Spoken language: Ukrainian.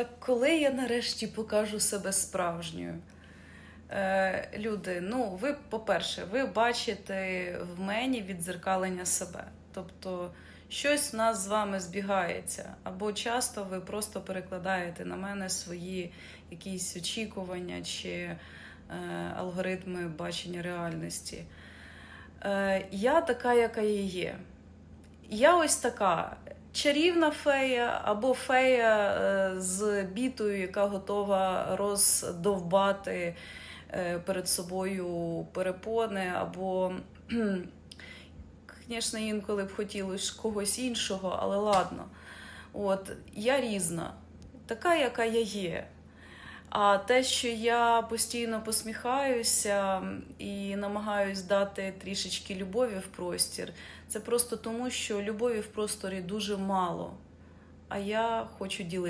Так коли я нарешті покажу себе справжньою? Е, люди, ну ви, по-перше, ви бачите в мені віддзеркалення себе. Тобто щось в нас з вами збігається, або часто ви просто перекладаєте на мене свої якісь очікування чи е, алгоритми бачення реальності. Е, я така, яка я є. Я ось така чарівна фея або фея е, з бітою, яка готова роздовбати е, перед собою перепони, або, звісно, інколи б хотілося когось іншого, але ладно. От, я різна, така, яка я є. А те, що я постійно посміхаюся і намагаюсь дати трішечки любові в простір, це просто тому, що любові в просторі дуже мало. А я хочу ділитися.